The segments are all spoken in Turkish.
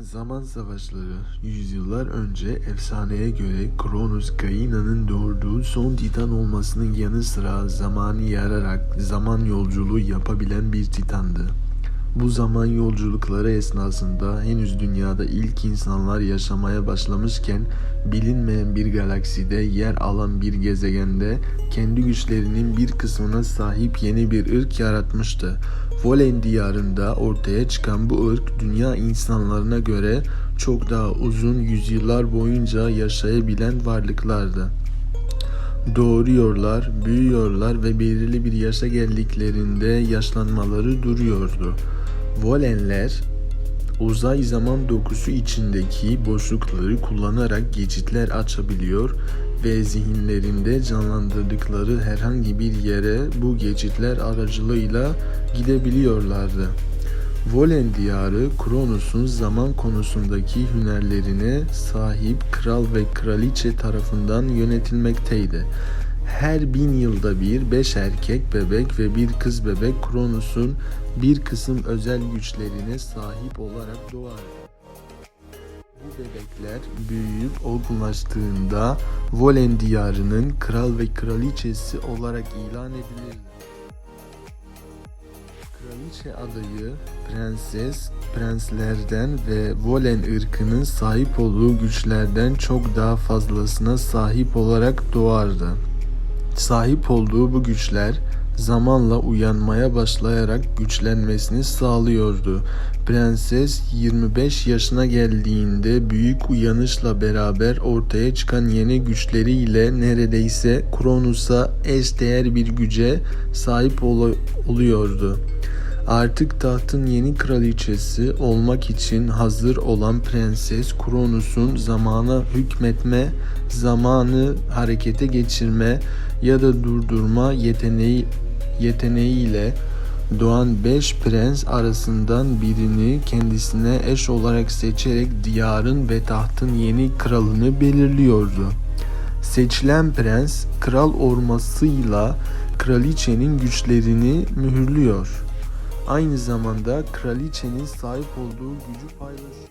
Zaman savaşları yüzyıllar önce efsaneye göre Kronos Gaina'nın doğurduğu son titan olmasının yanı sıra zamanı yararak zaman yolculuğu yapabilen bir titandı. Bu zaman yolculukları esnasında henüz dünyada ilk insanlar yaşamaya başlamışken bilinmeyen bir galakside yer alan bir gezegende kendi güçlerinin bir kısmına sahip yeni bir ırk yaratmıştı. Volen diyarında ortaya çıkan bu ırk dünya insanlarına göre çok daha uzun yüzyıllar boyunca yaşayabilen varlıklardı. Doğuruyorlar, büyüyorlar ve belirli bir yaşa geldiklerinde yaşlanmaları duruyordu. Volenler uzay zaman dokusu içindeki boşlukları kullanarak geçitler açabiliyor ve zihinlerinde canlandırdıkları herhangi bir yere bu geçitler aracılığıyla gidebiliyorlardı. Volen diyarı Kronos'un zaman konusundaki hünerlerine sahip kral ve kraliçe tarafından yönetilmekteydi. Her bin yılda bir beş erkek bebek ve bir kız bebek Kronos'un bir kısım özel güçlerine sahip olarak doğardı. Bu bebekler büyüyüp olgunlaştığında Volen diyarının kral ve kraliçesi olarak ilan edilirler. Kraliçe adayı prenses, prenslerden ve Volen ırkının sahip olduğu güçlerden çok daha fazlasına sahip olarak doğardı. Sahip olduğu bu güçler zamanla uyanmaya başlayarak güçlenmesini sağlıyordu. Prenses 25 yaşına geldiğinde büyük uyanışla beraber ortaya çıkan yeni güçleriyle neredeyse Kronos'a eşdeğer bir güce sahip ol- oluyordu. Artık tahtın yeni kraliçesi olmak için hazır olan prenses Kronos'un zamana hükmetme, zamanı harekete geçirme ya da durdurma yeteneği yeteneğiyle doğan beş prens arasından birini kendisine eş olarak seçerek diyarın ve tahtın yeni kralını belirliyordu. Seçilen prens kral ormasıyla kraliçenin güçlerini mühürlüyor. Aynı zamanda kraliçenin sahip olduğu gücü paylaşıyor.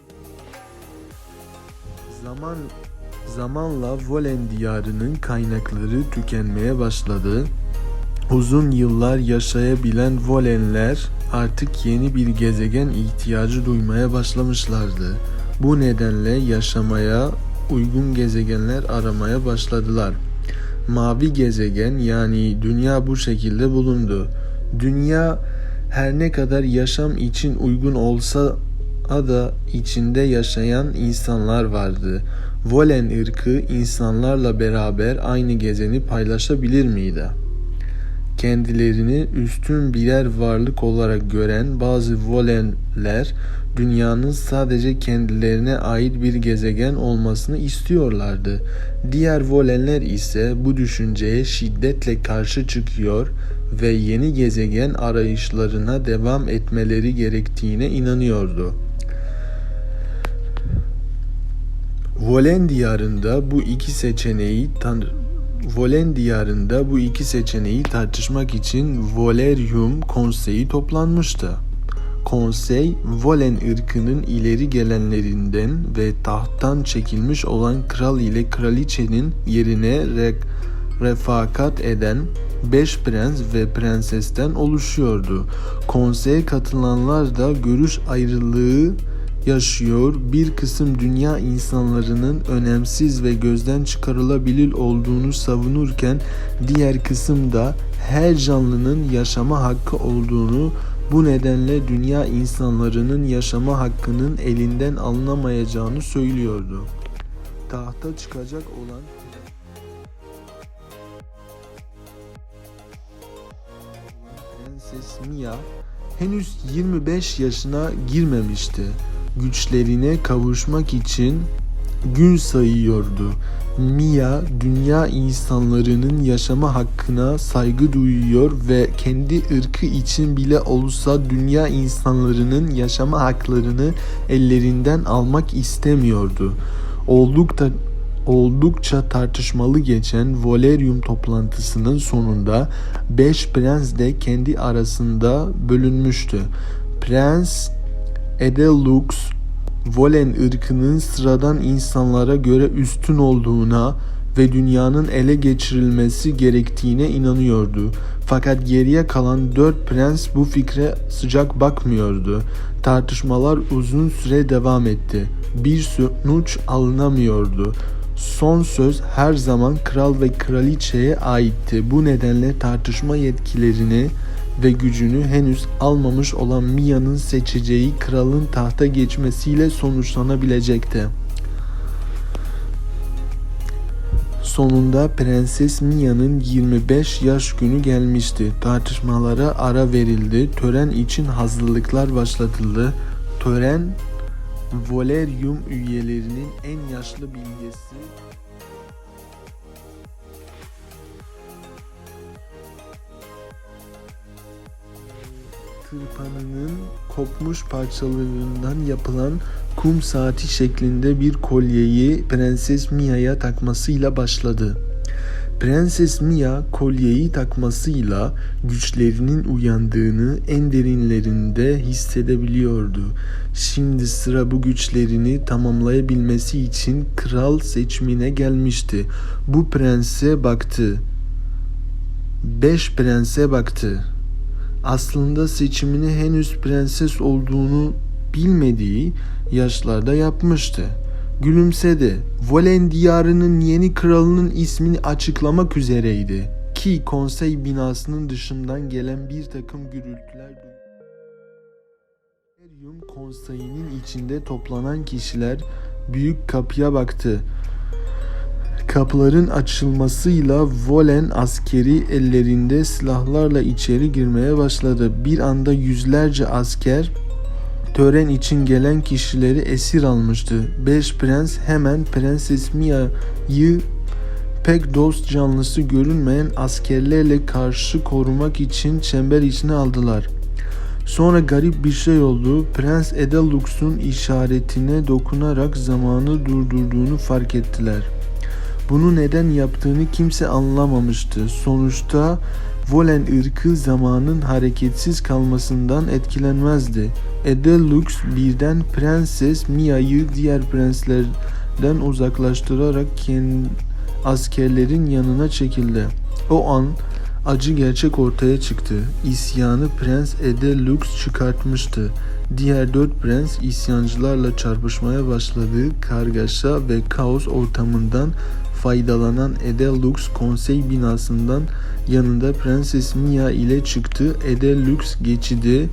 Zaman zamanla Volen diyarının kaynakları tükenmeye başladı. Uzun yıllar yaşayabilen Volenler artık yeni bir gezegen ihtiyacı duymaya başlamışlardı. Bu nedenle yaşamaya uygun gezegenler aramaya başladılar. Mavi gezegen yani dünya bu şekilde bulundu. Dünya her ne kadar yaşam için uygun olsa da içinde yaşayan insanlar vardı. Volen ırkı insanlarla beraber aynı gezeni paylaşabilir miydi? Kendilerini üstün birer varlık olarak gören bazı Volenler dünyanın sadece kendilerine ait bir gezegen olmasını istiyorlardı. Diğer Volenler ise bu düşünceye şiddetle karşı çıkıyor ve yeni gezegen arayışlarına devam etmeleri gerektiğine inanıyordu. Volen diyarında bu iki seçeneği tan Volen diyarında bu iki seçeneği tartışmak için Volerium konseyi toplanmıştı. Konsey, Volen ırkının ileri gelenlerinden ve tahttan çekilmiş olan kral ile kraliçenin yerine re- refakat eden beş prens ve prensesten oluşuyordu. Konseye katılanlar da görüş ayrılığı yaşıyor. Bir kısım dünya insanlarının önemsiz ve gözden çıkarılabilir olduğunu savunurken diğer kısım da her canlının yaşama hakkı olduğunu bu nedenle dünya insanlarının yaşama hakkının elinden alınamayacağını söylüyordu. Tahta çıkacak olan Prenses Mia henüz 25 yaşına girmemişti. Güçlerine kavuşmak için gün sayıyordu. Mia dünya insanlarının yaşama hakkına saygı duyuyor ve kendi ırkı için bile olsa dünya insanlarının yaşama haklarını ellerinden almak istemiyordu. Oldukça oldukça tartışmalı geçen Volerium toplantısının sonunda beş prens de kendi arasında bölünmüştü. Prens Edelux Volen ırkının sıradan insanlara göre üstün olduğuna ve dünyanın ele geçirilmesi gerektiğine inanıyordu. Fakat geriye kalan dört prens bu fikre sıcak bakmıyordu. Tartışmalar uzun süre devam etti. Bir sonuç alınamıyordu. Son söz her zaman kral ve kraliçeye aitti. Bu nedenle tartışma yetkilerini ve gücünü henüz almamış olan Mia'nın seçeceği kralın tahta geçmesiyle sonuçlanabilecekti. Sonunda Prenses Mia'nın 25 yaş günü gelmişti. Tartışmalara ara verildi. Tören için hazırlıklar başlatıldı. Tören Volerium üyelerinin en yaşlı bilgesi tırpanının kopmuş parçalarından yapılan kum saati şeklinde bir kolyeyi Prenses Mia'ya takmasıyla başladı. Prenses Mia kolyeyi takmasıyla güçlerinin uyandığını en derinlerinde hissedebiliyordu. Şimdi sıra bu güçlerini tamamlayabilmesi için kral seçimine gelmişti. Bu prense baktı. Beş prense baktı aslında seçimini henüz prenses olduğunu bilmediği yaşlarda yapmıştı. Gülümsedi. Volen diyarının yeni kralının ismini açıklamak üzereydi ki konsey binasının dışından gelen bir takım gürültüler. Imperium konseyinin içinde toplanan kişiler büyük kapıya baktı. Kapıların açılmasıyla Volen askeri ellerinde silahlarla içeri girmeye başladı. Bir anda yüzlerce asker tören için gelen kişileri esir almıştı. Beş prens hemen Prenses Mia'yı pek dost canlısı görünmeyen askerlerle karşı korumak için çember içine aldılar. Sonra garip bir şey oldu. Prens Edelux'un işaretine dokunarak zamanı durdurduğunu fark ettiler. Bunu neden yaptığını kimse anlamamıştı. Sonuçta Volen ırkı zamanın hareketsiz kalmasından etkilenmezdi. Edelux birden Prenses Mia'yı diğer prenslerden uzaklaştırarak kendi askerlerin yanına çekildi. O an acı gerçek ortaya çıktı. İsyanı Prens Edelux çıkartmıştı. Diğer dört prens isyancılarla çarpışmaya başladığı kargaşa ve kaos ortamından faydalanan Edelux konsey binasından yanında Prenses Mia ile çıktı. Edelux geçidi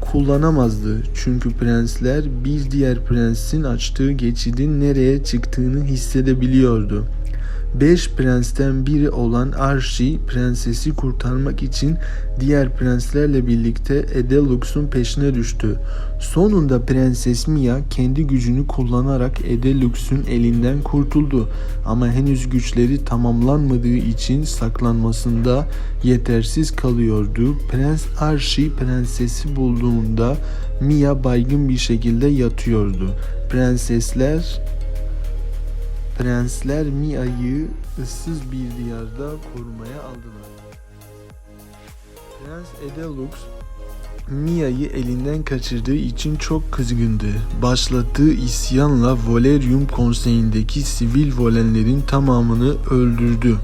kullanamazdı. Çünkü prensler bir diğer prensin açtığı geçidin nereye çıktığını hissedebiliyordu. Beş prensten biri olan Archie prensesi kurtarmak için diğer prenslerle birlikte Edelux'un peşine düştü. Sonunda Prenses Mia kendi gücünü kullanarak Edelux'un elinden kurtuldu ama henüz güçleri tamamlanmadığı için saklanmasında yetersiz kalıyordu. Prens Archie prensesi bulduğunda Mia baygın bir şekilde yatıyordu. Prensesler Prensler Mia'yı ıssız bir diyarda korumaya aldılar. Prens Edelux Mia'yı elinden kaçırdığı için çok kızgındı. Başlattığı isyanla Volerium konseyindeki sivil volenlerin tamamını öldürdü.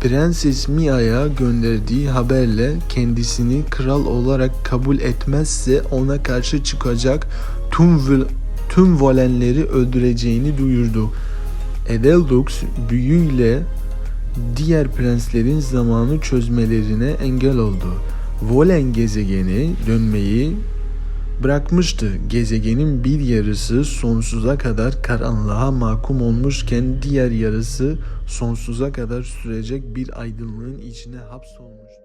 Prenses Mia'ya gönderdiği haberle kendisini kral olarak kabul etmezse ona karşı çıkacak tüm, tüm volenleri öldüreceğini duyurdu. Edeldux büyüyle diğer prenslerin zamanı çözmelerine engel oldu. Volen gezegeni dönmeyi bırakmıştı. Gezegenin bir yarısı sonsuza kadar karanlığa mahkum olmuşken diğer yarısı sonsuza kadar sürecek bir aydınlığın içine hapsolmuştu.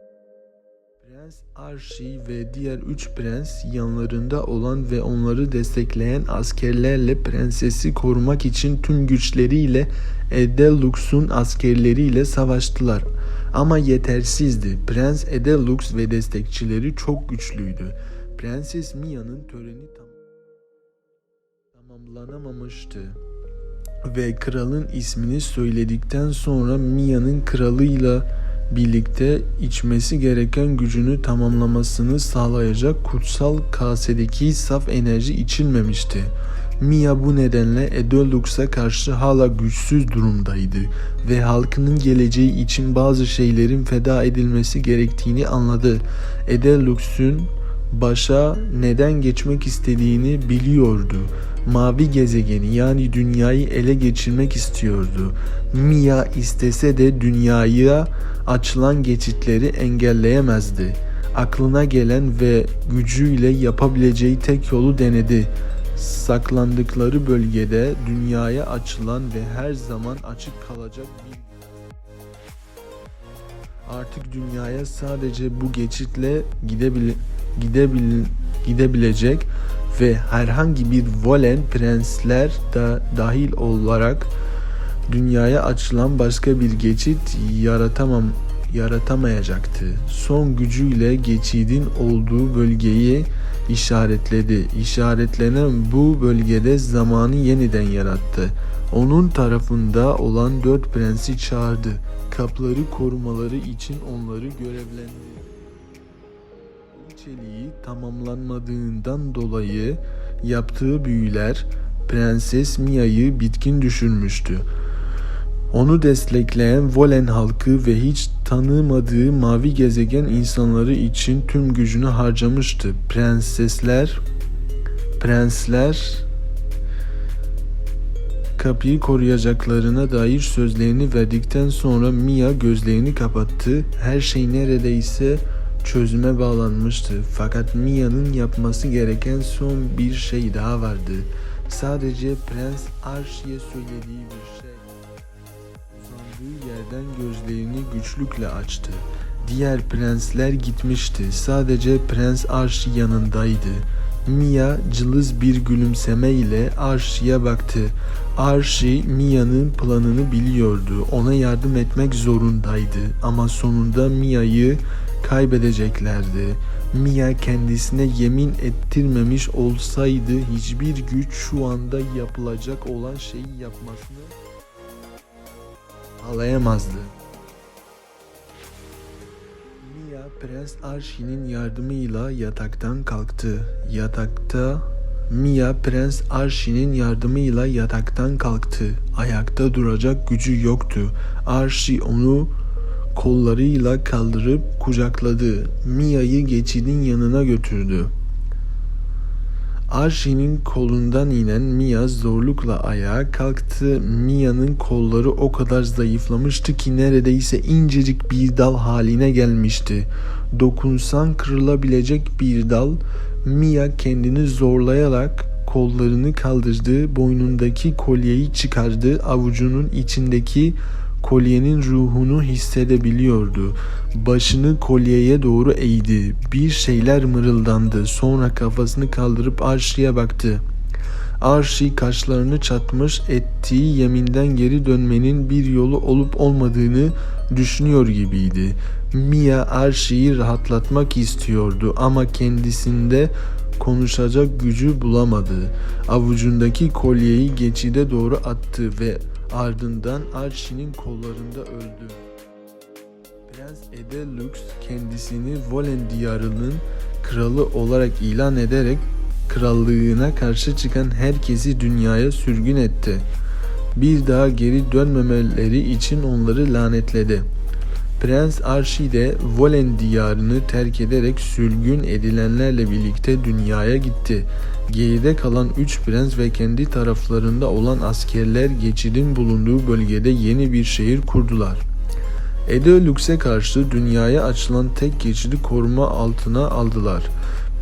Prens Archie ve diğer üç prens yanlarında olan ve onları destekleyen askerlerle prensesi korumak için tüm güçleriyle Edelux'un askerleriyle savaştılar. Ama yetersizdi. Prens Edelux ve destekçileri çok güçlüydü. Prenses Mia'nın töreni tam tamamlanamamıştı ve kralın ismini söyledikten sonra Mia'nın kralıyla birlikte içmesi gereken gücünü tamamlamasını sağlayacak kutsal kasedeki saf enerji içilmemişti. Mia bu nedenle Edelux'a karşı hala güçsüz durumdaydı ve halkının geleceği için bazı şeylerin feda edilmesi gerektiğini anladı. Edelux'un başa neden geçmek istediğini biliyordu. Mavi gezegeni yani dünyayı ele geçirmek istiyordu. Mia istese de dünyaya açılan geçitleri engelleyemezdi. Aklına gelen ve gücüyle yapabileceği tek yolu denedi. Saklandıkları bölgede dünyaya açılan ve her zaman açık kalacak bir Artık dünyaya sadece bu geçitle gidebil gidebil gidebilecek ve herhangi bir Volen prensler da dahil olarak dünyaya açılan başka bir geçit yaratamam yaratamayacaktı. Son gücüyle geçidin olduğu bölgeyi işaretledi. İşaretlenen bu bölgede zamanı yeniden yarattı. Onun tarafında olan dört prensi çağırdı. Kapları korumaları için onları görevlendirdi. İçeriği tamamlanmadığından dolayı yaptığı büyüler Prenses Mia'yı bitkin düşürmüştü. Onu destekleyen Volen halkı ve hiç tanımadığı mavi gezegen insanları için tüm gücünü harcamıştı. Prensesler, prensler kapıyı koruyacaklarına dair sözlerini verdikten sonra Mia gözlerini kapattı. Her şey neredeyse çözüme bağlanmıştı. Fakat Mia'nın yapması gereken son bir şey daha vardı. Sadece Prens Archie'ye söylediği bir şey. Uzandığı yerden gözlerini güçlükle açtı. Diğer prensler gitmişti. Sadece Prens Archie yanındaydı. Mia cılız bir gülümseme ile Archie'ye baktı. Archie Mia'nın planını biliyordu. Ona yardım etmek zorundaydı. Ama sonunda Mia'yı kaybedeceklerdi. Mia kendisine yemin ettirmemiş olsaydı hiçbir güç şu anda yapılacak olan şeyi yapmasını sağlayamazdı. Mia Prens Archie'nin yardımıyla yataktan kalktı. Yatakta Mia Prens Archie'nin yardımıyla yataktan kalktı. Ayakta duracak gücü yoktu. Archie onu kollarıyla kaldırıp kucakladı. Mia'yı geçidin yanına götürdü. Archie'nin kolundan inen Mia zorlukla ayağa kalktı. Mia'nın kolları o kadar zayıflamıştı ki neredeyse incecik bir dal haline gelmişti. Dokunsan kırılabilecek bir dal. Mia kendini zorlayarak kollarını kaldırdı, boynundaki kolyeyi çıkardı, avucunun içindeki kolyenin ruhunu hissedebiliyordu. Başını kolyeye doğru eğdi. Bir şeyler mırıldandı. Sonra kafasını kaldırıp Archie'ye baktı. Archie kaşlarını çatmış ettiği yeminden geri dönmenin bir yolu olup olmadığını düşünüyor gibiydi. Mia Archie'yi rahatlatmak istiyordu ama kendisinde konuşacak gücü bulamadı. Avucundaki kolyeyi geçide doğru attı ve ardından Archie'nin kollarında öldü. Prens Edelux kendisini Volen diyarının kralı olarak ilan ederek krallığına karşı çıkan herkesi dünyaya sürgün etti. Bir daha geri dönmemeleri için onları lanetledi. Prens Archie de Volen diyarını terk ederek sürgün edilenlerle birlikte dünyaya gitti. Geride kalan üç prens ve kendi taraflarında olan askerler geçidin bulunduğu bölgede yeni bir şehir kurdular. Edelux'e karşı dünyaya açılan tek geçidi koruma altına aldılar.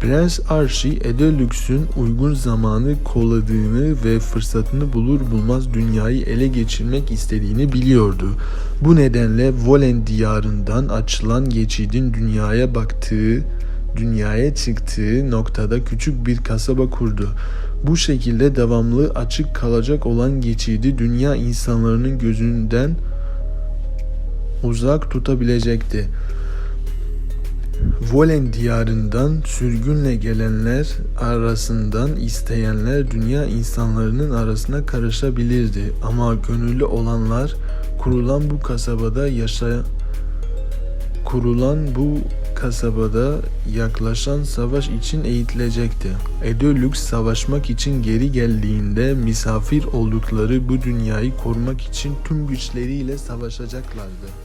Prens Archie Edelux'un uygun zamanı kolladığını ve fırsatını bulur bulmaz dünyayı ele geçirmek istediğini biliyordu. Bu nedenle Volen diyarından açılan geçidin dünyaya baktığı, dünyaya çıktığı noktada küçük bir kasaba kurdu. Bu şekilde devamlı açık kalacak olan geçidi dünya insanlarının gözünden uzak tutabilecekti. Volen diyarından sürgünle gelenler arasından isteyenler dünya insanlarının arasına karışabilirdi ama gönüllü olanlar kurulan bu kasabada yaşa kurulan bu kasabada yaklaşan savaş için eğitilecekti. Edeolux savaşmak için geri geldiğinde misafir oldukları bu dünyayı korumak için tüm güçleriyle savaşacaklardı.